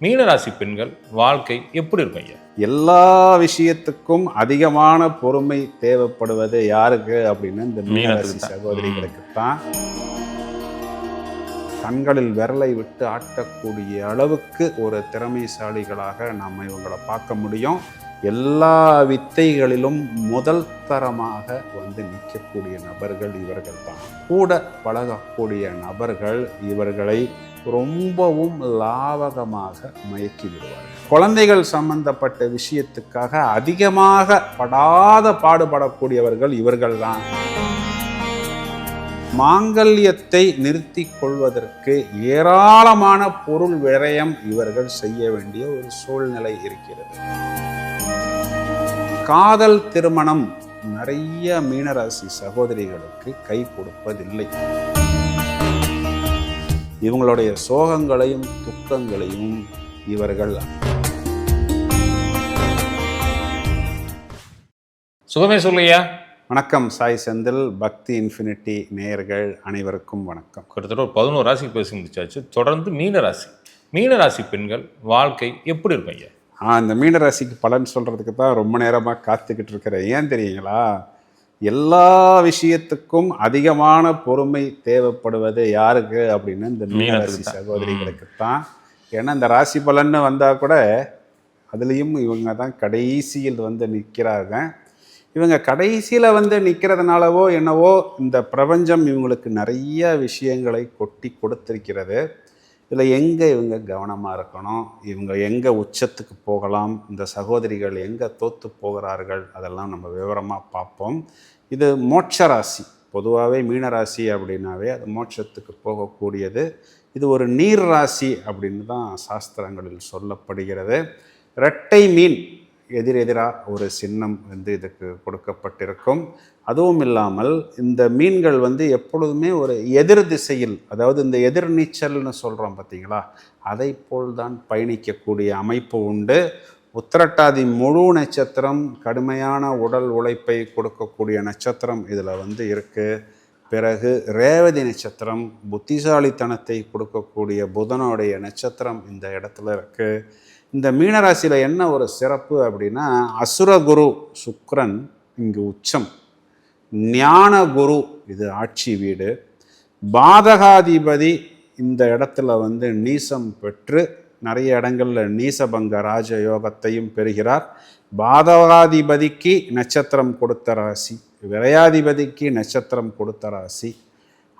மீனராசி பெண்கள் வாழ்க்கை எப்படி இருக்கும் ஐயா? எல்லா விஷயத்துக்கும் அதிகமான பொறுமை தேவைப்படுவது யாருக்கு அப்படின்னு இந்த மீனராசி மீனத்துக்கு தான். சகோதரிகளுக்கு தான். கண்களில் விரலை விட்டு ஆட்டக்கூடிய அளவுக்கு ஒரு திறமைசாலிகளாக நாம் இவங்களை பார்க்க முடியும். எல்லா வித்தைகளிலும் முதல் தரமாக வந்து நிற்கக்கூடிய நபர்கள் இவர்கள் தான். கூட பழகக்கூடிய நபர்கள் இவர்களை ரொம்பவும் லாவகமாக மயக்கி விடுவார்கள் குழந்தைகள் சம்பந்தப்பட்ட விஷயத்துக்காக அதிகமாக படாத பாடுபடக்கூடியவர்கள் இவர்கள்தான். மாங்கல்யத்தை நிறுத்தி கொள்வதற்கு ஏராளமான பொருள் விரயம் இவர்கள் செய்ய வேண்டிய ஒரு சூழ்நிலை இருக்கிறது. காதல் திருமணம் நிறைய மீனராசி சகோதரிகளுக்கு கை கொடுப்பதில்லை. இவங்களுடைய சோகங்களையும் துக்கங்களையும் இவர்கள் சுகமே சொல்லையா வணக்கம் சாய் செந்தில் பக்தி இன்ஃபினிட்டி நேயர்கள் அனைவருக்கும் வணக்கம். கிட்டத்தட்ட ஒரு பதினோரு ராசிக்கு பேசி முடிச்சாச்சு தொடர்ந்து மீனராசி மீனராசி பெண்கள் வாழ்க்கை எப்படி இருக்கும் ஐயா? ஆ இந்த மீனராசிக்கு பலன் சொல்கிறதுக்கு தான் ரொம்ப நேரமாக காத்துக்கிட்டு இருக்கிறேன். ஏன் தெரியுங்களா? எல்லா விஷயத்துக்கும் அதிகமான பொறுமை தேவைப்படுவது யாருக்கு அப்படின்னு இந்த மீனராசி. சகோதரிகளுக்கு தான். ஏன்னா இந்த ராசி பலன்னு வந்தால் கூட அதுலேயும் இவங்க தான் கடைசியில் வந்து நிற்கிறாங்க இவங்க கடைசியில் வந்து நிற்கிறதுனாலவோ என்னவோ இந்த பிரபஞ்சம் இவங்களுக்கு நிறைய விஷயங்களை கொட்டி கொடுத்திருக்கிறது. இதில் எங்கே இவங்க கவனமாக இருக்கணும்? இவங்க எங்கே உச்சத்துக்கு போகலாம்? இந்த சகோதரிகள் எங்கே தோத்து போகிறார்கள்? அதெல்லாம் நம்ம விவரமாக பார்ப்போம். இது மோட்ச ராசி. பொதுவாகவே மீனராசி அப்படின்னாவே அது மோட்சத்துக்கு போகக்கூடியது. இது ஒரு நீர் ராசி அப்படின்னு தான் சாஸ்திரங்களில் சொல்லப்படுகிறது. இரட்டை மீன் எதிரெதிராக ஒரு சின்னம் வந்து இதுக்கு கொடுக்கப்பட்டிருக்கும். அதுவும் இல்லாமல் இந்த மீன்கள் வந்து எப்பொழுதுமே ஒரு எதிர் திசையில் அதாவது இந்த எதிர்நீச்சல்னு சொல்கிறோம் பார்த்தீங்களா? அதை போல்தான் பயணிக்கக்கூடிய அமைப்பு உண்டு. உத்திரட்டாதி முழு நட்சத்திரம் கடுமையான உடல் உழைப்பை கொடுக்கக்கூடிய நட்சத்திரம் இதில் வந்து இருக்குது பிறகு ரேவதி நட்சத்திரம் புத்திசாலித்தனத்தை கொடுக்கக்கூடிய புதனுடைய நட்சத்திரம் இந்த இடத்துல இருக்குது இந்த மீனராசியில் என்ன ஒரு சிறப்பு அப்படின்னா அசுரகுரு சுக்ரன் இங்கு உச்சம். ஞான குரு இது ஆட்சி வீடு. பாதகாதிபதி இந்த இடத்துல வந்து நீசம் பெற்று நிறைய இடங்களில் நீசபங்க ராஜ யோகத்தையும் பெறுகிறார். பாதகாதிபதிக்கு நட்சத்திரம் கொடுத்த ராசி விரையாதிபதிக்கு நட்சத்திரம் கொடுத்த ராசி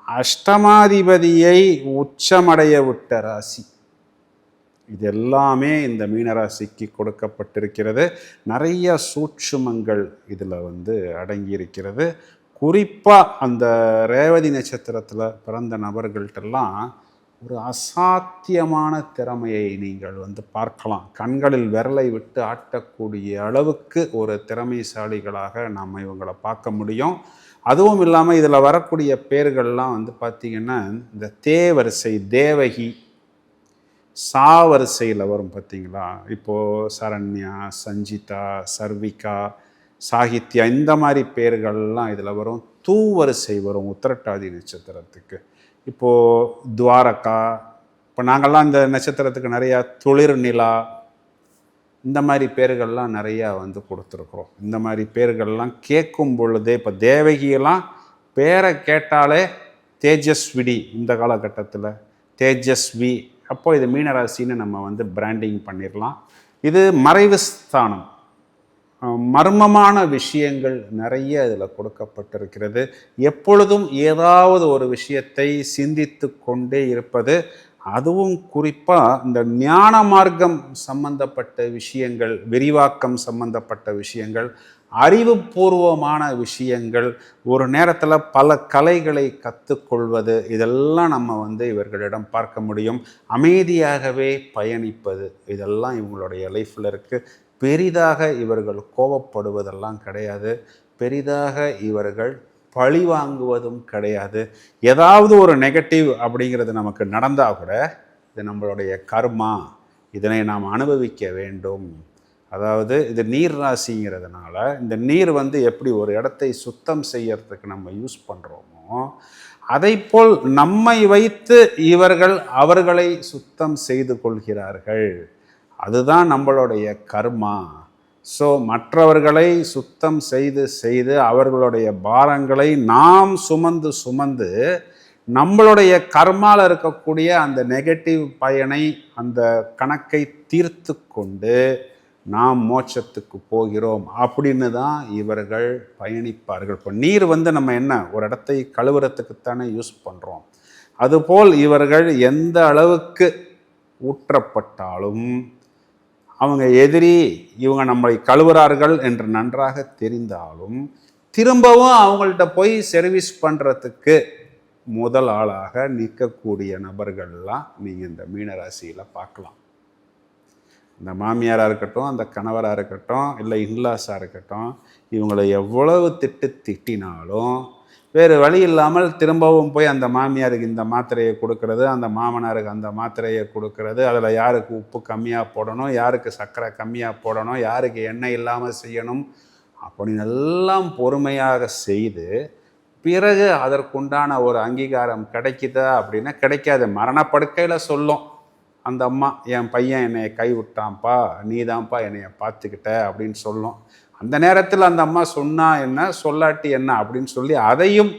அஷ்டமாதிபதியை உச்சமடைய விட்ட ராசி. இது எல்லாமே இந்த மீனராசிக்கு கொடுக்கப்பட்டிருக்கிறது. நிறைய சூட்சுமங்கள் இதில் வந்து அடங்கியிருக்கிறது. குறிப்பாக அந்த ரேவதி நட்சத்திரத்தில் பிறந்த நபர்கள்ட்டெல்லாம் ஒரு அசாத்தியமான திறமையை நீங்கள் வந்து பார்க்கலாம். கண்களில் விரலை விட்டு ஆட்டக்கூடிய அளவுக்கு ஒரு திறமைசாலிகளாக நாம் இவங்களை பார்க்க முடியும். அதுவும் இல்லாமல் இதில் வரக்கூடிய பேர்கள்லாம் வந்து பார்த்திங்கன்னா இந்த தேவரிசை தேவகி சாவரிசையில் வரும் பார்த்தீங்களா? இப்போது சரண்யா சஞ்சிதா சர்விகா சாகித்யா இந்த மாதிரி பேர்கள்லாம் இதில் வரும். தூவரிசை வரும் உத்திரட்டாதி நட்சத்திரத்துக்கு. இப்போது துவாரகா இப்போ நாங்கள்லாம் இந்த நட்சத்திரத்துக்கு நிறையா துளிர் நிலா இந்த மாதிரி பேர்கள்லாம் நிறையா வந்து கொடுத்துருக்குறோம். இந்த மாதிரி பேர்கள்லாம் கேட்கும் பொழுதே இப்போ தேவகியெல்லாம் பேரை கேட்டாலே தேஜஸ்விடி இந்த காலகட்டத்தில். தேஜஸ்வி அப்போ இது மீனராசின்னு நம்ம வந்து பிராண்டிங் பண்ணிடலாம் இது மறைவு ஸ்தானம். மர்மமான விஷயங்கள் நிறைய இதில் கொடுக்கப்பட்டிருக்கிறது. எப்பொழுதும் ஏதாவது ஒரு விஷயத்தை சிந்தித்து கொண்டே இருப்பது அதுவும் குறிப்பாக இந்த ஞான மார்க்கம் சம்பந்தப்பட்ட விஷயங்கள் விரிவாக்கம் சம்பந்தப்பட்ட விஷயங்கள் அறிவுபூர்வமான விஷயங்கள் ஒரு நேரத்தில் பல கலைகளை கற்றுக்கொள்வது இதெல்லாம் நம்ம வந்து இவர்களிடம் பார்க்க முடியும். அமைதியாகவே பயணிப்பது இதெல்லாம் இவங்களுடைய லைஃப்பில் இருக்குது பெரிதாக இவர்கள் கோபப்படுவதெல்லாம் கிடையாது. பெரிதாக இவர்கள் பழி வாங்குவதும் கிடையாது. ஏதாவது ஒரு நெகட்டிவ் அப்படிங்கிறது நமக்கு நடந்தால் கூட இது நம்மளுடைய கர்மா. இதனை நாம் அனுபவிக்க வேண்டும். அதாவது இது நீர் ராசிங்கிறதுனால இந்த நீர் வந்து எப்படி ஒரு இடத்தை சுத்தம் செய்யறதுக்கு நம்ம யூஸ் பண்ணுறோமோ அதைப்போல் நம்மை வைத்து இவர்கள் அவர்களை சுத்தம் செய்து கொள்கிறார்கள். அதுதான் நம்மளுடைய கர்மா. ஸோ மற்றவர்களை சுத்தம் செய்து செய்து அவர்களுடைய பாரங்களை நாம் சுமந்து சுமந்து நம்மளுடைய கர்மால இருக்கக்கூடிய அந்த நெகட்டிவ் பயனை அந்த கணக்கை தீர்த்து கொண்டு நாம் மோட்சத்துக்கு போகிறோம் அப்படின்னு தான் இவர்கள் பயணிப்பார்கள். இப்போ நீர் வந்து நம்ம என்ன ஒரு இடத்தை கழுவுறதுக்குத்தானே யூஸ் பண்ணுறோம் அதுபோல் இவர்கள் எந்த அளவுக்கு ஊற்றப்பட்டாலும் அவங்க எதிரி இவங்க நம்மளை கழுவுறார்கள் என்று நன்றாக தெரிந்தாலும் திரும்பவும் அவங்கள்ட்ட போய் சர்வீஸ் பண்ணுறதுக்கு முதல் ஆளாக நிற்கக்கூடிய நபர்கள்லாம் நீங்கள் இந்த மீனராசியில் பார்க்கலாம். இந்த மாமியாராக இருக்கட்டும் அந்த கணவராக இருக்கட்டும் இல்லை இன்லாஸாக இருக்கட்டும் இவங்களை எவ்வளவு திட்டு திட்டினாலும் வேறு வழி இல்லாமல் திரும்பவும் போய் அந்த மாமியாருக்கு இந்த மாத்திரையை கொடுக்கறது அந்த மாமனாருக்கு அந்த மாத்திரையை கொடுக்கறது அதில் யாருக்கு உப்பு கம்மியாக போடணும் யாருக்கு சர்க்கரை கம்மியாக போடணும் யாருக்கு எண்ணெய் இல்லாமல் செய்யணும் அப்படின்னு எல்லாம் பொறுமையாக செய்து பிறகு அதற்குண்டான ஒரு அங்கீகாரம் கிடைக்குதா அப்படின்னா கிடைக்காது. மரணப்படுக்கையில் சொல்லும். அந்த அம்மா என் பையன் என்னை கைவிட்டான்ப்பா நீ தான்ப்பா என்னைய பார்த்துக்கிட்ட அப்படின்னு சொல்லும். அந்த நேரத்தில் அந்த அம்மா சொன்னா என்ன சொல்லாட்டி என்ன? அப்படின்னு சொல்லி அதையும்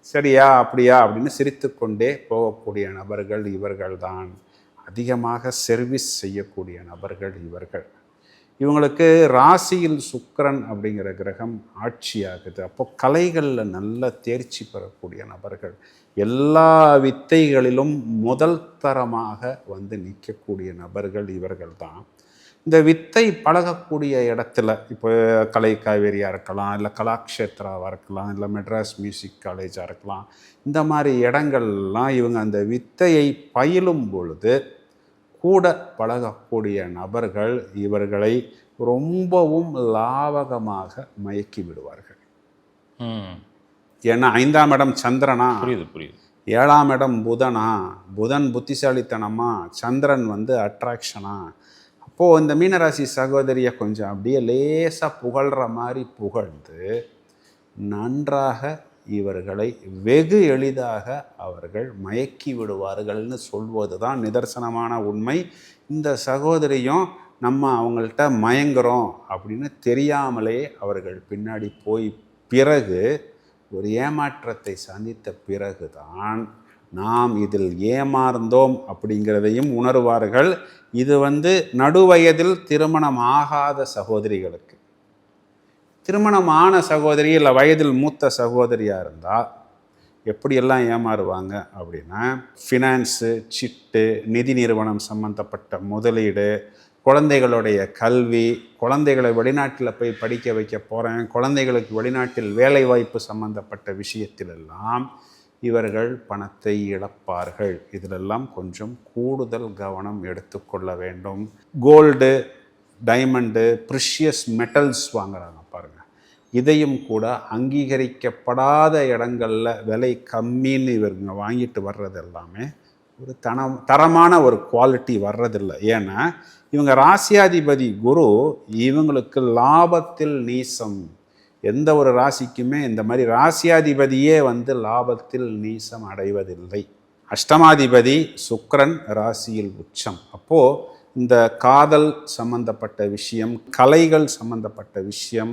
சரியா அப்படியா? அப்படின்னு சிரித்துக்கொண்டே போகக்கூடிய நபர்கள் இவர்கள்தான் அதிகமாக சர்வீஸ் செய்யக்கூடிய நபர்கள் இவர்கள். இவங்களுக்கு ராசியில் சுக்கரன் அப்படிங்கிற கிரகம் ஆட்சியாகுது. அப்போ கலைகளில் நல்ல தேர்ச்சி பெறக்கூடிய நபர்கள் எல்லா வித்தைகளிலும் முதல் தரமாக வந்து நிற்கக்கூடிய நபர்கள் இவர்கள் தான். இந்த வித்தை பழகக்கூடிய இடத்துல இப்போ கலை காவேரியாக இருக்கலாம் இல்லை கலாக்ஷேத்ராவாக இருக்கலாம் இல்லை மெட்ராஸ் மியூசிக் காலேஜாக இருக்கலாம். இந்த மாதிரி இடங்கள்லாம் இவங்க அந்த வித்தையை பயிலும் பொழுது கூட பழகக்கூடிய நபர்கள் இவர்களை ரொம்பவும் லாவகமாக மயக்கி விடுவார்கள். ஏன்னா ஐந்தாம் இடம் சந்திரனா? புரியுது புரியுது. ஏழாம் இடம் புதனா? புதன் புத்திசாலித்தனமா? சந்திரன் வந்து அட்ராக்ஷனா அப்போது இந்த மீனராசி சகோதரியை கொஞ்சம் அப்படியே லேசாக புகழ்கிற மாதிரி புகழ்ந்து நன்றாக இவர்களை வெகு எளிதாக அவர்கள் மயக்கி விடுவார்கள்னு சொல்வது தான் நிதர்சனமான உண்மை. இந்த சகோதரியும் நம்ம அவங்கள்ட்ட மயங்குறோம் அப்படின்னு தெரியாமலே அவர்கள் பின்னாடி போய் பிறகு ஒரு ஏமாற்றத்தை சந்தித்த பிறகுதான் நாம் இதில் ஏமாறந்தோம் அப்படிங்கிறதையும் உணர்வார்கள். இது வந்து நடுவயதில் திருமணம் ஆகாத சகோதரிகளுக்கு. திருமணமான சகோதரி இல்லை வயதில் மூத்த சகோதரியாக இருந்தால் எப்படியெல்லாம் ஏமாறுவாங்க அப்படின்னா ஃபினான்ஸு சிட்டு நிதி நிறுவனம் சம்மந்தப்பட்ட முதலீடு குழந்தைகளுடைய கல்வி குழந்தைகளை வெளிநாட்டில் போய் படிக்க வைக்க போகிறேன் குழந்தைகளுக்கு வெளிநாட்டில் வேலைவாய்ப்பு சம்மந்தப்பட்ட சம்பந்தப்பட்ட விஷயத்திலெல்லாம் இவர்கள் பணத்தை இழப்பார்கள். இதிலெல்லாம் கொஞ்சம் கூடுதல் கவனம் எடுத்துக்கொள்ள வேண்டும். கோல்டு டைமண்டு ப்ரிஷியஸ் மெட்டல்ஸ் வாங்குறாங்க. இதையும் கூட அங்கீகரிக்கப்படாத இடங்களில் விலை கம்மின்னு இவருங்க வாங்கிட்டு வர்றது எல்லாமே ஒரு தனம் தரமான ஒரு குவாலிட்டி வர்றதில்லை. ஏன்னா இவங்க ராசியாதிபதி குரு இவங்களுக்கு லாபத்தில் நீசம். எந்த ஒரு ராசிக்குமே இந்த மாதிரி ராசியாதிபதியே வந்து லாபத்தில் நீசம் அடைவதில்லை. அஷ்டமாதிபதி சுக்கரன் ராசியில் உச்சம். அப்போது இந்த காதல் சம்பந்தப்பட்ட விஷயம் கலைகள் சம்பந்தப்பட்ட விஷயம்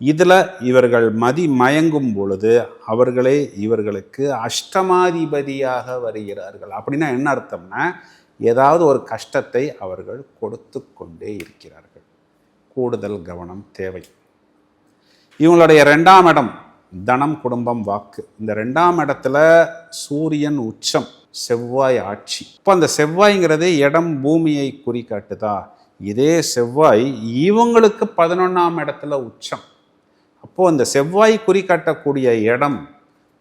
இதில் இவர்கள் மதி மயங்கும் பொழுது அவர்களே இவர்களுக்கு அஷ்டமாதிபதியாக வருகிறார்கள். அப்படின்னா என்ன அர்த்தம்னா ஏதாவது ஒரு கஷ்டத்தை அவர்கள் கொடுத்து கொண்டே இருக்கிறார்கள். கூடுதல் கவனம் தேவை. இவங்களுடைய ரெண்டாம் இடம் தனம் குடும்பம் வாக்கு. இந்த ரெண்டாம் இடத்துல சூரியன் உச்சம் செவ்வாய் ஆட்சி. இப்போ அந்த செவ்வாய்ங்கிறது இடம் பூமியை குறிக்காட்டுதா இதே செவ்வாய் இவங்களுக்கு பதினொன்றாம் இடத்துல உச்சம். அப்போது அந்த செவ்வாய் குறிக்காட்டக்கூடிய இடம்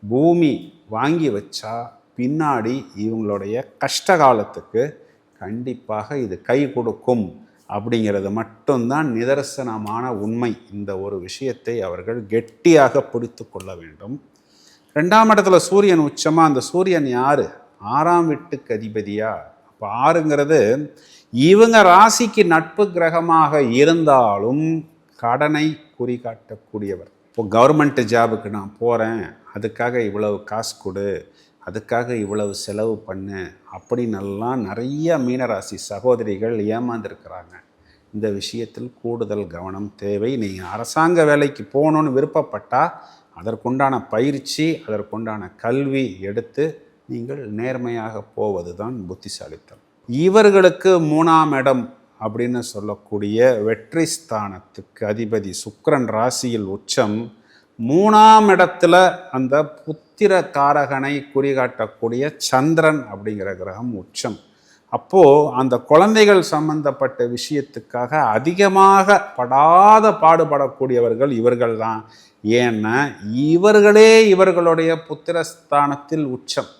பூமி வாங்கி வச்சா பின்னாடி இவங்களுடைய கஷ்ட காலத்துக்கு கண்டிப்பாக இது கை கொடுக்கும் அப்படிங்கிறது மட்டும்தான் நிதர்சனமான உண்மை. இந்த ஒரு விஷயத்தை அவர்கள் கெட்டியாக பிடித்து கொள்ள வேண்டும். ரெண்டாம் இடத்துல சூரியன் உச்சமாக அந்த சூரியன் யார்? ஆறாம் வீட்டுக்கு அதிபதியா? அப்போ ஆறுங்கிறது இவங்க ராசிக்கு நட்பு கிரகமாக இருந்தாலும் கடனை குறிகாட்டக்கூடியவர். இப்போ கவர்மெண்ட் ஜாபுக்கு நான் போகிறேன் அதுக்காக இவ்வளவு காசு கொடு அதுக்காக இவ்வளவு செலவு பண்ணு அப்படின்னெல்லாம் நிறைய மீனராசி சகோதரிகள் ஏமாந்துருக்கிறாங்க. இந்த விஷயத்தில் கூடுதல் கவனம் தேவை. நீங்கள் அரசாங்க வேலைக்கு போகணுன்னு விருப்பப்பட்டால் அதற்குண்டான பயிற்சி அதற்குண்டான கல்வி எடுத்து நீங்கள் நேர்மையாக போவது தான் புத்திசாலித்தனம். இவர்களுக்கு மூணாம் இடம் அப்படின்னு சொல்லக்கூடிய வெற்றி ஸ்தானத்துக்கு அதிபதி சுக்கரன் ராசியில் உச்சம். மூணாம் இடத்துல அந்த புத்திர காரகனை குறிகாட்டக்கூடிய சந்திரன் அப்படிங்கிற கிரகம் உச்சம். அப்போது அந்த குழந்தைகள் சம்பந்தப்பட்ட விஷயத்துக்காக அதிகமாக படாத பாடுபடக்கூடியவர்கள் இவர்கள் தான் ஏன்னா இவர்களே இவர்களுடைய புத்திரஸ்தானத்தில் உச்சம்.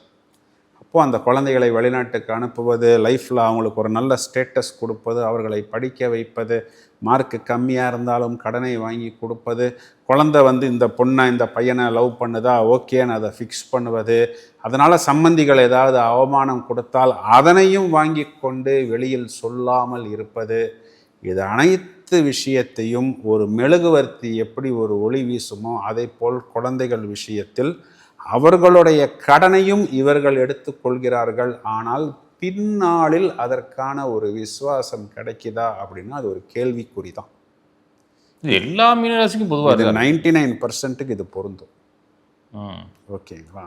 அப்போது அந்த குழந்தைகளை வெளிநாட்டுக்கு அனுப்புவது லைஃப்பில் அவங்களுக்கு ஒரு நல்ல ஸ்டேட்டஸ் கொடுப்பது அவர்களை படிக்க வைப்பது மார்க்கு கம்மியாக இருந்தாலும் கடனை வாங்கி கொடுப்பது குழந்தை வந்து இந்த பொண்ணை இந்த பையனை லவ் பண்ணுதா ஓகேன்னு அதை ஃபிக்ஸ் பண்ணுவது அதனால் சம்பந்திகள் ஏதாவது அவமானம் கொடுத்தால் அதனையும் வாங்கி கொண்டு வெளியில் சொல்லாமல் இருப்பது இது அனைத்து விஷயத்தையும் ஒரு மெழுகுவர்த்தி எப்படி ஒரு ஒளி வீசுமோ அதே போல் குழந்தைகள் விஷயத்தில் அவர்களுடைய கடனையும் இவர்கள் எடுத்துக்கொள்கிறார்கள் ஆனால் பின்னாளில் அதற்கான ஒரு விசுவாசம் கிடைக்குதா அப்படின்னா அது ஒரு கேள்விக்குறி தான். எல்லா மீனராசிக்கும் பொதுவாக நைன்டி நைன் பர்சன்ட்டுக்கு இது பொருந்தும். ஓகேங்களா?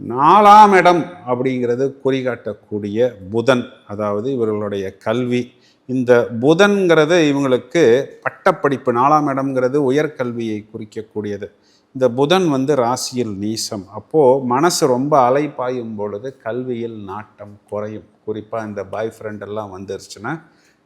நாலாம் இடம் அப்படிங்கிறது குறிகாட்டக்கூடிய புதன். அதாவது இவர்களுடைய கல்வி. இந்த புதன்கிறது இவங்களுக்கு பட்டப்படிப்பு. நாலாம் இடம்ங்கிறது உயர்கல்வியை குறிக்கக்கூடியது. இந்த புதன் வந்து ராசியில் நீசம். அப்போது மனசு ரொம்ப அலைப்பாயும் பொழுது கல்வியில் நாட்டம் குறையும். குறிப்பாக இந்த பாய் ஃப்ரெண்ட் எல்லாம் வந்துருச்சுன்னா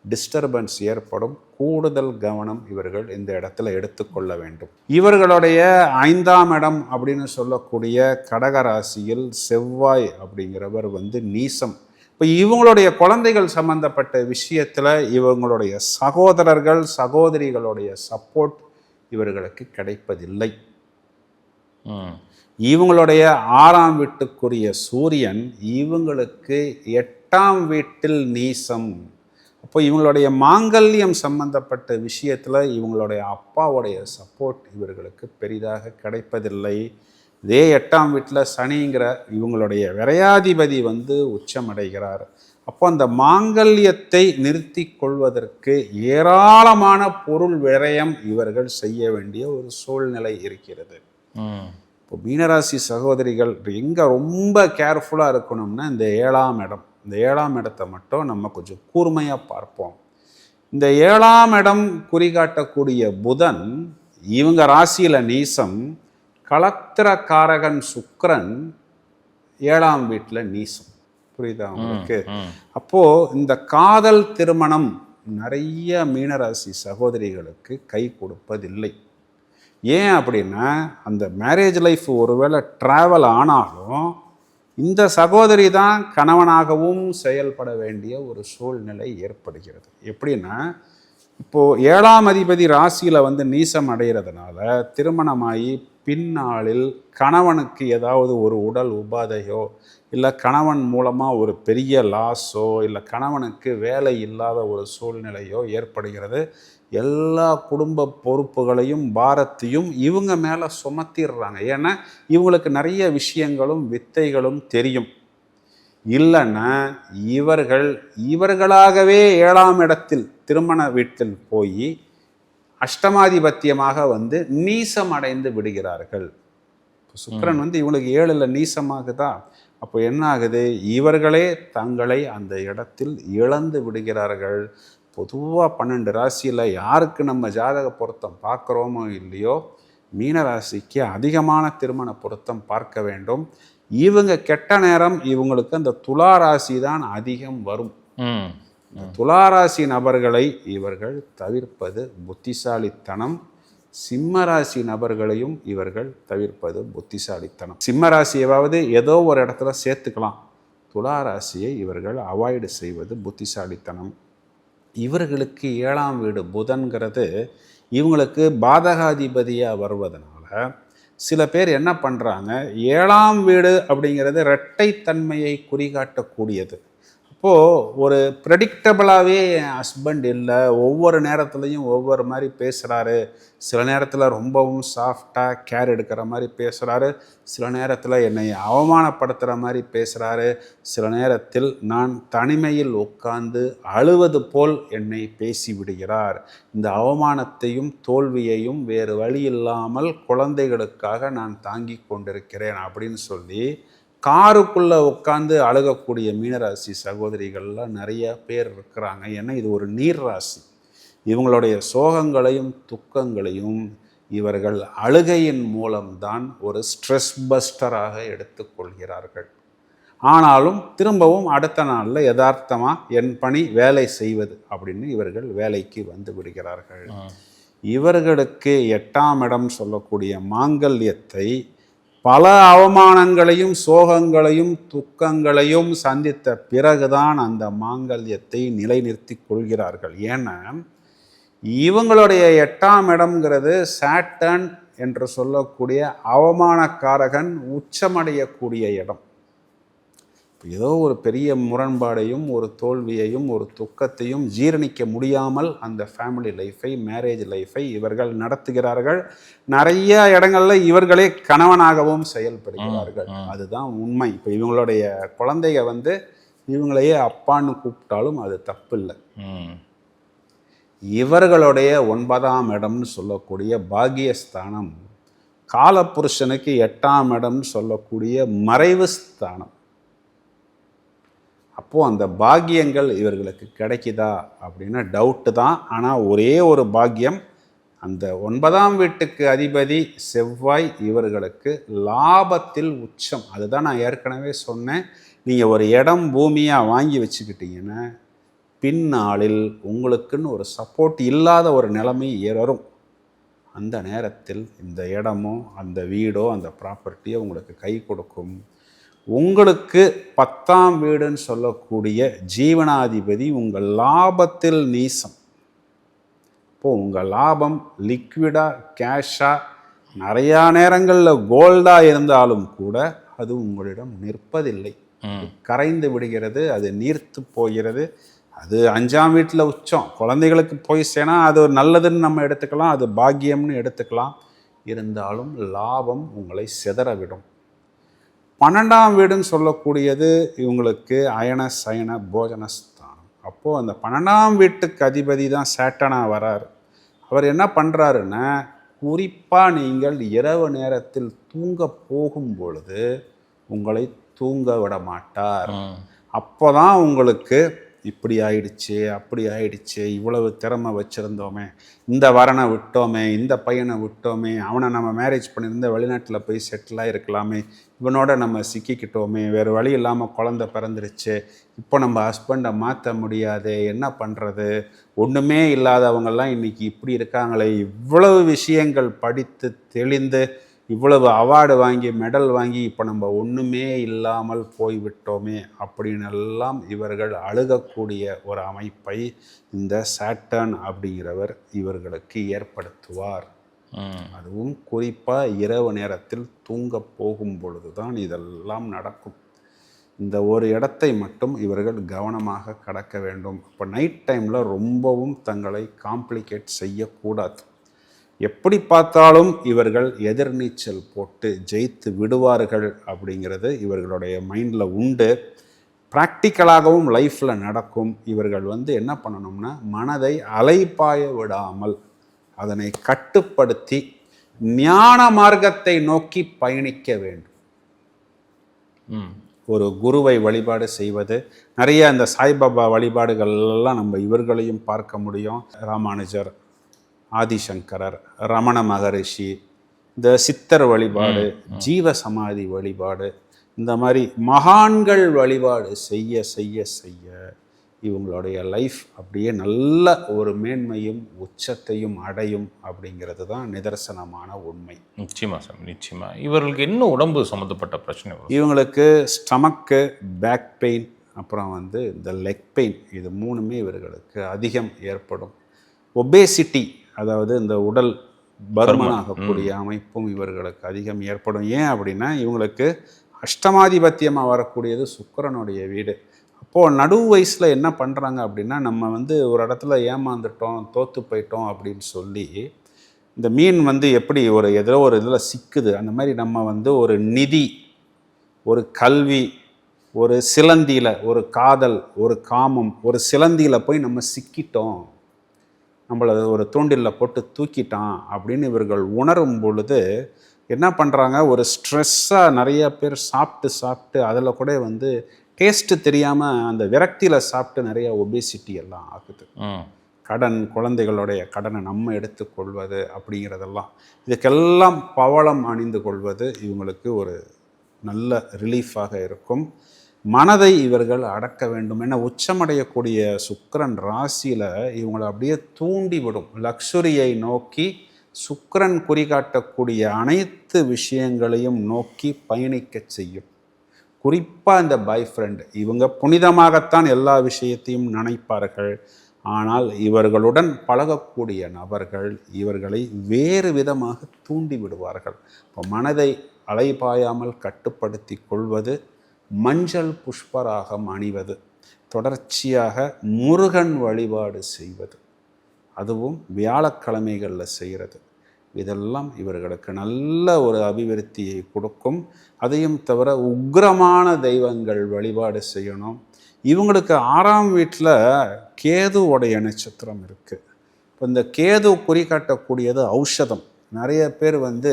டிஸ்டர்பன்ஸ் ஏற்படும். கூடுதல் கவனம் இவர்கள் இந்த இடத்துல எடுத்துக்கொள்ள வேண்டும். இவர்களுடைய ஐந்தாம் இடம் அப்படின்னு சொல்லக்கூடிய கடக ராசியில் செவ்வாய் அப்படிங்கிறவர் வந்து நீசம். இப்போ இவங்களுடைய குழந்தைகள் சம்பந்தப்பட்ட விஷயத்தில் இவங்களுடைய சகோதரர்கள் சகோதரிகளுடைய சப்போர்ட் இவர்களுக்கு கிடைப்பதில்லை. இவங்களுடைய ஆறாம் வீட்டுக்குரிய சூரியன் இவங்களுக்கு எட்டாம் வீட்டில் நீசம். அப்போ இவங்களுடைய மாங்கல்யம் சம்பந்தப்பட்ட விஷயத்தில் இவங்களுடைய அப்பாவுடைய சப்போர்ட் இவர்களுக்கு பெரிதாக கிடைப்பதில்லை. இதே எட்டாம் வீட்டில் சனிங்கிற இவங்களுடைய விரையாதிபதி வந்து உச்சமடைகிறார். அப்போ அந்த மாங்கல்யத்தை நிறுத்தி கொள்வதற்கு ஏராளமான பொருள் விரயம் இவர்கள் செய்ய வேண்டிய ஒரு சூழ்நிலை இருக்கிறது. இப்போ மீனராசி சகோதரிகள் எங்கே ரொம்ப கேர்ஃபுல்லாக இருக்கணும்னா இந்த ஏழாம் இடம். இந்த ஏழாம் இடத்தை மட்டும் நம்ம கொஞ்சம் கூர்மையாக பார்ப்போம். இந்த ஏழாம் இடம் குறிகாட்டக்கூடிய புதன் இவங்க ராசியில் நீசம் கலத்திரக்காரகன் சுக்கிரன் ஏழாம் வீட்டில் நீசம். புரியுதா உங்களுக்கு? அப்போது இந்த காதல் திருமணம் நிறைய மீனராசி சகோதரிகளுக்கு கை கொடுப்பதில்லை. ஏன் அப்படின்னா அந்த மேரேஜ் லைஃப் ஒருவேளை ட்ராவல் ஆனாலும் இந்த சகோதரி தான் கணவனாகவும் செயல்பட வேண்டிய ஒரு சூழ்நிலை ஏற்படுகிறது. எப்படின்னா இப்போது ஏழாம் அதிபதி ராசியில் வந்து நீசம் அடைகிறதுனால திருமணமாகி பின்னாளில் கணவனுக்கு ஏதாவது ஒரு உடல் உபாதையோ இல்லை கணவன் மூலமாக ஒரு பெரிய லாஸோ இல்லை கணவனுக்கு வேலை இல்லாத ஒரு சூழ்நிலையோ ஏற்படுகிறது. எல்லா குடும்ப பொறுப்புகளையும் பாரத்தையும் இவங்க மேலே சுமத்திடுறாங்க. ஏன்னா இவங்களுக்கு நிறைய விஷயங்களும் வித்தைகளும் தெரியும். இல்லைன்னா இவர்கள் இவர்களாகவே ஏழாம் இடத்தில் திருமண வீட்டில் போய் அஷ்டமாதிபத்தியமாக வந்து நீசம் அடைந்து விடுகிறார்கள் சுக்கிரன் வந்து இவங்களுக்கு ஏழில் நீசமாகுதா? அப்போ என்ன ஆகுது? இவர்களே தங்களை அந்த இடத்தில் இழந்து விடுகிறார்கள். பொதுவாக பன்னெண்டு ராசியில் யாருக்கு நம்ம ஜாதக பொருத்தம் பார்க்குறோமோ இல்லையோ மீன ராசிக்கு அதிகமான திருமண பொருத்தம் பார்க்க வேண்டும். இவங்க கெட்ட நேரம் இவங்களுக்கு அந்த துலா ராசி தான் அதிகம் வரும். இந்த துளாராசி நபர்களை இவர்கள் தவிர்ப்பது புத்திசாலித்தனம். சிம்மராசி நபர்களையும் இவர்கள் தவிர்ப்பது புத்திசாலித்தனம். சிம்மராசியாவது ஏதோ ஒரு இடத்துல சேர்த்துக்கலாம். துளாராசியை இவர்கள் அவாய்டு செய்வது புத்திசாலித்தனம். இவர்களுக்கு ஏழாம் வீடு புதன்கிறது. இவங்களுக்கு பாதகாதிபதியாக வருவதனால சில பேர் என்ன பண்ணுறாங்க ஏழாம் வீடு அப்படிங்கிறது இரட்டைத்தன்மையை குறிகாட்டக்கூடியது. அப்போ அப்போது ஒரு ப்ரெடிக்டபிளாகவே என் ஹஸ்பண்ட் இல்லை ஒவ்வொரு நேரத்துலையும் ஒவ்வொரு மாதிரி பேசுகிறாரு சில நேரத்தில் ரொம்பவும் சாஃப்டாக கேர் எடுக்கிற மாதிரி பேசுகிறாரு சில நேரத்தில் என்னை அவமானப்படுத்துகிற மாதிரி பேசுகிறாரு சில நேரத்தில் நான் தனிமையில் உட்கார்ந்து அழுவது போல் என்னை பேசி விடுகிறார். இந்த அவமானத்தையும் தோல்வியையும் வேறு வழி இல்லாமல் குழந்தைகளுக்காக நான் தாங்கி கொண்டிருக்கிறேன் அப்படின்னு சொல்லி காருக்குள்ளே உட்காந்து அழுகக்கூடிய மீனராசி சகோதரிகள்லாம் நிறைய பேர் இருக்கிறாங்க. ஏன்னா இது ஒரு நீர் ராசி. இவங்களுடைய சோகங்களையும் துக்கங்களையும் இவர்கள் அழுகையின் மூலம்தான் ஒரு ஸ்ட்ரெஸ் பஸ்டராக எடுத்துக்கொள்கிறார்கள் ஆனாலும் திரும்பவும் அடுத்த நாளில் யதார்த்தமாக என் பணி வேலை செய்வது அப்படின்னு இவர்கள் வேலைக்கு வந்து விடுகிறார்கள். இவர்களுக்கு எட்டாம் இடம் சொல்லக்கூடிய மாங்கல்யத்தை பல அவமானங்களையும் சோகங்களையும் துக்கங்களையும் சந்தித்த பிறகுதான் அந்த மாங்கல்யத்தை நிலைநிறுத்தி கொள்கிறார்கள். ஏன்னா இவங்களுடைய எட்டாம் இடம்ங்கிறது சாட்டன் என்று சொல்லக்கூடிய அவமானக்காரகன் உச்சமடையக்கூடிய இடம். ஏதோ ஒரு பெரிய முரண்பாடையும் ஒரு தோல்வியையும் ஒரு துக்கத்தையும் ஜீரணிக்க முடியாமல் அந்த ஃபேமிலி லைஃபை மேரேஜ் லைஃபை இவர்கள் நடத்துகிறார்கள். நிறைய இடங்கள்ல இவர்களே கணவனாகவும் செயல்படுகிறார்கள். அதுதான் உண்மை. இப்போ இவங்களுடைய குழந்தைங்க வந்து இவங்களையே அப்பான்னு கூப்பிட்டாலும் அது தப்பு இல்லை இவர்களுடைய ஒன்பதாம் இடம்னு சொல்லக்கூடிய பாகியஸ்தானம் காலபுருஷனுக்கு எட்டாம் இடம்னு சொல்லக்கூடிய மறைவு ஸ்தானம் அப்போது அந்த பாக்கியங்கள் இவர்களுக்கு கிடைக்குதா அப்படின்னா டவுட்டு தான். ஆனால் ஒரே ஒரு பாக்கியம் அந்த ஒன்பதாம் வீட்டுக்கு அதிபதி செவ்வாய் இவர்களுக்கு லாபத்தில் உச்சம். அதுதான் நான் ஏற்கனவே சொன்னேன். நீங்கள் ஒரு இடம் பூமியாக வாங்கி வச்சுக்கிட்டீங்கன்னா பின்னாளில் உங்களுக்குன்னு ஒரு சப்போர்ட் இல்லாத ஒரு நிலைமை ஏறும் அந்த நேரத்தில் இந்த இடமோ அந்த வீடோ அந்த ப்ராப்பர்ட்டியோ உங்களுக்கு கை கொடுக்கும். உங்களுக்கு பத்தாம் வீடுன்னு சொல்லக்கூடிய ஜீவனாதிபதி உங்கள் லாபத்தில் நீசம். இப்போது உங்கள் லாபம் லிக்விடாக கேஷாக நிறையா நேரங்களில் கோல்டாக இருந்தாலும் கூட அது உங்களிடம் நிற்பதில்லை. கரைந்து விடுகிறது அது நீர்த்து போகிறது. அது அஞ்சாம் வீட்டில் உச்சம். குழந்தைகளுக்கு போய் சேனா அது ஒரு நல்லதுன்னு நம்ம எடுத்துக்கலாம் அது பாக்கியம்னு எடுத்துக்கலாம். இருந்தாலும் லாபம் உங்களை சிதறவிடும் பன்னெண்டாம் வீடுன்னு சொல்லக்கூடியது இவங்களுக்கு அயன சயன போஜனஸ்தானம் அப்போது அந்த பன்னெண்டாம் வீட்டுக்கு அதிபதி தான் சேட்டனாக வராரு. அவர் என்ன பண்ணுறாருன்னா குறிப்பாக நீங்கள் இரவு நேரத்தில் தூங்க போகும் பொழுது உங்களை தூங்க விட மாட்டார். அப்போ தான் உங்களுக்கு இப்படி ஆயிடுச்சு அப்படி ஆயிடுச்சு இவ்வளவு திறமை வச்சுருந்தோமே இந்த வரனை விட்டோமே இந்த பையனை விட்டோமே அவனை நம்ம மேரேஜ் பண்ணியிருந்த வெளிநாட்டில் போய் செட்டிலாக இருக்கலாமே இவனோட நம்ம சிக்கிக்கிட்டோமே வேறு வழி இல்லாமல் குழந்த பிறந்துருச்சு இப்போ நம்ம ஹஸ்பண்டை மாற்ற முடியாது என்ன பண்ணுறது ஒன்றுமே இல்லாதவங்கெல்லாம் இன்றைக்கி இப்படி இருக்காங்களே இவ்வளவு விஷயங்கள் படித்து தெளிந்து இவ்வளவு அவார்டு வாங்கி மெடல் வாங்கி இப்போ நம்ம ஒன்றுமே இல்லாமல் போய்விட்டோமே அப்படின்னு எல்லாம் இவர்கள் அழுகக்கூடிய ஒரு அமைப்பை இந்த சாட்டர்ன் அப்படிங்கிறவர் இவர்களுக்கு ஏற்படுத்துவார். அதுவும் குறிப்பாக இரவு நேரத்தில் தூங்க போகும் பொழுது தான் இதெல்லாம் நடக்கும். இந்த ஒரு இடத்தை மட்டும் இவர்கள் கவனமாக கடக்க வேண்டும். இப்போ நைட் டைமில் ரொம்பவும் தங்களை காம்ப்ளிகேட் செய்யக்கூடாது. எப்படி பார்த்தாலும் இவர்கள் எதிர்நீச்சல் போட்டு ஜெயித்து விடுவார்கள் அப்படிங்கிறது இவர்களுடைய மைண்டில் உண்டு. ப்ராக்டிக்கலாகவும் லைஃப்பில் நடக்கும். இவர்கள் வந்து என்ன பண்ணணும்னா மனதை அலைப்பாய விடாமல் அதனை கட்டுப்படுத்தி ஞான மார்க்கத்தை நோக்கி பயணிக்க வேண்டும். ஒரு குருவை வழிபாடு செய்வது. நிறைய அந்த சாய்பாபா வழிபாடுகள் எல்லாம் நம்ம இவர்களையும் பார்க்க முடியும். ராமானுஜர் ஆதிசங்கரர் ரமண மகரிஷி இந்த சித்தர் வழிபாடு ஜீவ சமாதி வழிபாடு இந்த மாதிரி மகான்கள் வழிபாடு செய்ய செய்ய செய்ய இவங்களுடைய லைஃப் அப்படியே நல்ல ஒரு மேன்மையும் உச்சத்தையும் அடையும் அப்படிங்கிறது தான் நிதர்சனமான உண்மை. நிச்சயமா சார் நிச்சயமா. இவர்களுக்கு என்ன உடம்பு சம்மந்தப்பட்ட பிரச்சனை இவங்களுக்கு ஸ்டமக்கு பேக் பெயின் அப்புறம் வந்து இந்த லெக் பெயின் இது மூணுமே இவர்களுக்கு அதிகம் ஏற்படும். ஒபேசிட்டி அதாவது இந்த உடல் பருமனாகக்கூடிய அமைப்பும் இவர்களுக்கு அதிகம் ஏற்படும். ஏன் அப்படின்னா இவங்களுக்கு அஷ்டமாதிபத்தியமாக வரக்கூடியது சுக்கிரனுடைய வீடு. இப்போது நடு வயசில் என்ன பண்ணுறாங்க அப்படின்னா நம்ம வந்து ஒரு இடத்துல ஏமாந்துட்டோம் தோற்று போயிட்டோம் அப்படின்னு சொல்லி இந்த மீன் வந்து எப்படி ஒரு ஏதோ ஒரு இதில் சிக்குது. அந்த மாதிரி நம்ம வந்து ஒரு நிதி ஒரு கல்வி ஒரு சிலந்தியில் ஒரு காதல் ஒரு காமம் ஒரு சிலந்தியில் போய் நம்ம சிக்கிட்டோம். நம்மளை ஒரு தூண்டிலில் போட்டு தூக்கிட்டான் அப்படின்னு இவர்கள் உணரும் பொழுது என்ன பண்ணுறாங்க ஒரு ஸ்ட்ரெஸ்ஸாக நிறைய பேர் சாப்பிட்டு சாப்பிட்டு அதில் கூட வந்து டேஸ்ட்டு தெரியாமல் அந்த விரக்தியில் சாப்பிட்டு நிறைய ஒபேசிட்டி எல்லாம் ஆகுது கடன் குழந்தைகளுடைய கடனை நம்ம எடுத்துக்கொள்வது அப்படிங்கிறதெல்லாம். இதுக்கெல்லாம் பவளம் அணிந்து கொள்வது இவங்களுக்கு ஒரு நல்ல ரிலீஃபாக இருக்கும். மனதை இவர்கள் அடக்க வேண்டும் என உச்சமடையக்கூடிய சுக்கரன் ராசியில் இவங்களை அப்படியே தூண்டிவிடும். லக்ஸுரியை நோக்கி சுக்கரன் குறிகாட்டக்கூடிய அனைத்து விஷயங்களையும் நோக்கி பயணிக்கச் செய்யும். குறிப்பாக இந்த பாய் ஃப்ரெண்டு இவங்க புனிதமாகத்தான் எல்லா விஷயத்தையும் நினைப்பார்கள். ஆனால் இவர்களுடன் பழகக்கூடிய நபர்கள் இவர்களை வேறு விதமாக தூண்டி விடுவார்கள் இப்போ மனதை அலைபாயாமல் கட்டுப்படுத்தி கொள்வது மஞ்சள் புஷ்பராகம் அணிவது தொடர்ச்சியாக முருகன் வழிபாடு செய்வது. அதுவும் வியாழக்கிழமைகளில் செய்கிறது இதெல்லாம் இவர்களுக்கு நல்ல ஒரு அபிவிருத்தியை கொடுக்கும். அதையும் தவிர உக்கிரமான தெய்வங்கள் வழிபாடு செய்யணும். இவங்களுக்கு ஆறாம் வீட்டில் கேதுவோடைய நட்சத்திரம் இருக்குது இப்போ இந்த கேது குறிகாட்டக்கூடியது ஔஷதம். நிறைய பேர் வந்து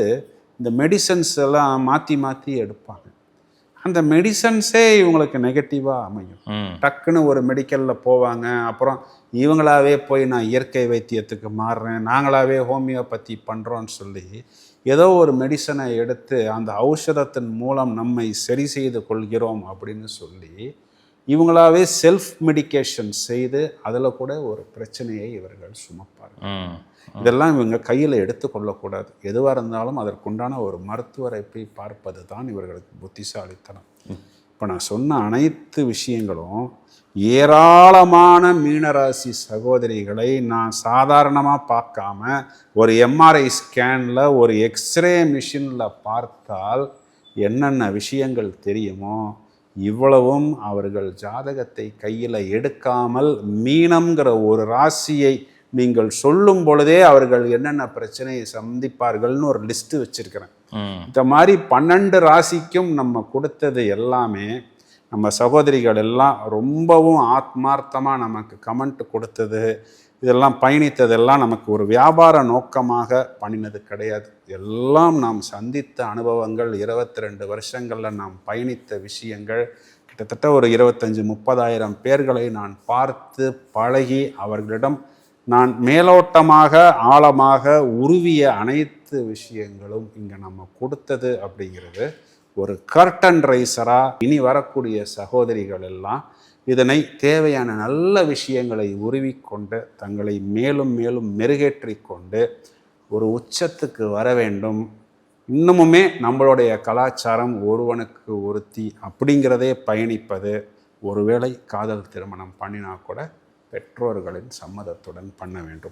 இந்த மெடிசன்ஸ் எல்லாம் மாற்றி மாற்றி எடுப்பாங்க. அந்த மெடிசன்ஸே இவங்களுக்கு நெகட்டிவாக அமையும். டக்குன்னு ஒரு மெடிக்கலில் போவாங்க. அப்புறம் இவங்களாவே போய் நான் இயற்கை வைத்தியத்துக்கு மாறுறேன். நாங்களாவே ஹோமியோபதி பண்ணுறோன்னு சொல்லி ஏதோ ஒரு மெடிசனை எடுத்து அந்த ஔஷதத்தின் மூலம் நம்மை சரி செய்து கொள்கிறோம் அப்படின்னு சொல்லி இவங்களாவே செல்ஃப் மெடிகேஷன் செய்து அதில் கூட ஒரு பிரச்சனையை இவர்கள் சுமப்பார்கள் இதெல்லாம் இவங்க கையில் எடுத்துக்கொள்ளக்கூடாது எதுவாக இருந்தாலும் அதற்குண்டான ஒரு மருத்துவரை போய் பார்ப்பது தான் இவர்களுக்கு புத்திசாலித்தனம். இப்போ நான் சொன்ன அனைத்து விஷயங்களும் ஏராளமான மீனராசி சகோதரிகளை நான் சாதாரணமாக பார்க்காம ஒரு எம்ஆர்ஐ ஸ்கேனில் ஒரு எக்ஸ்ரே மிஷினில் பார்த்தால் என்னென்ன விஷயங்கள் தெரியுமோ இவ்வளவும் அவர்கள் ஜாதகத்தை கையில் எடுக்காமல் மீனம்ங்கிற ஒரு ராசியை நீங்கள் சொல்லும் பொழுதே அவர்கள் என்னென்ன பிரச்சனையை சந்திப்பார்கள்னு ஒரு லிஸ்ட்டு வச்சுருக்கிறேன். இந்த மாதிரி பன்னெண்டு ராசிக்கும் நம்ம கொடுத்தது எல்லாமே நம்ம சகோதரிகள் எல்லாம் ரொம்பவும் ஆத்மார்த்தமாக நமக்கு கமெண்ட் கொடுத்தது. இதெல்லாம் பயணித்ததெல்லாம் நமக்கு ஒரு வியாபார நோக்கமாக பண்ணினது கிடையாது. எல்லாம் நாம் சந்தித்த அனுபவங்கள் இருபத்தி ரெண்டு வருஷங்களில் நாம் பயணித்த விஷயங்கள். கிட்டத்தட்ட ஒரு இருபத்தஞ்சி முப்பதாயிரம் பேர்களை நான் பார்த்து பழகி அவர்களிடம் நான் மேலோட்டமாக ஆழமாக உருவிய அனைத்து விஷயங்களும் இங்கே நம்ம கொடுத்தது அப்படிங்கிறது ஒரு கர்டன் ரைசராக இனி வரக்கூடிய சகோதரிகள் எல்லாம் இதனை தேவையான நல்ல விஷயங்களை உருவிக்கொண்டு தங்களை மேலும் மேலும் மெருகேற்றி கொண்டு ஒரு உச்சத்துக்கு வர வேண்டும். இன்னமுமே நம்மளுடைய கலாச்சாரம் ஒருவனுக்கு ஒருத்தி அப்படிங்கிறதே பயணிப்பது. ஒருவேளை காதல் திருமணம் பண்ணினா கூட பெற்றோர்களின் சம்மதத்துடன் பண்ண வேண்டும்.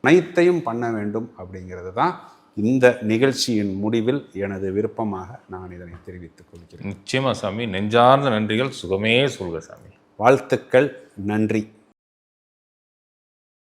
அனைத்தையும் பண்ண வேண்டும் அப்படிங்கிறது தான் இந்த நிகழ்ச்சியின் முடிவில் எனது விருப்பமாக நான் இதனை தெரிவித்துக் கொள்கிறேன். நிச்சயமா சாமி. நெஞ்சார்ந்த நன்றிகள். சுகமே சொல்க சாமி. வாழ்த்துக்கள். நன்றி.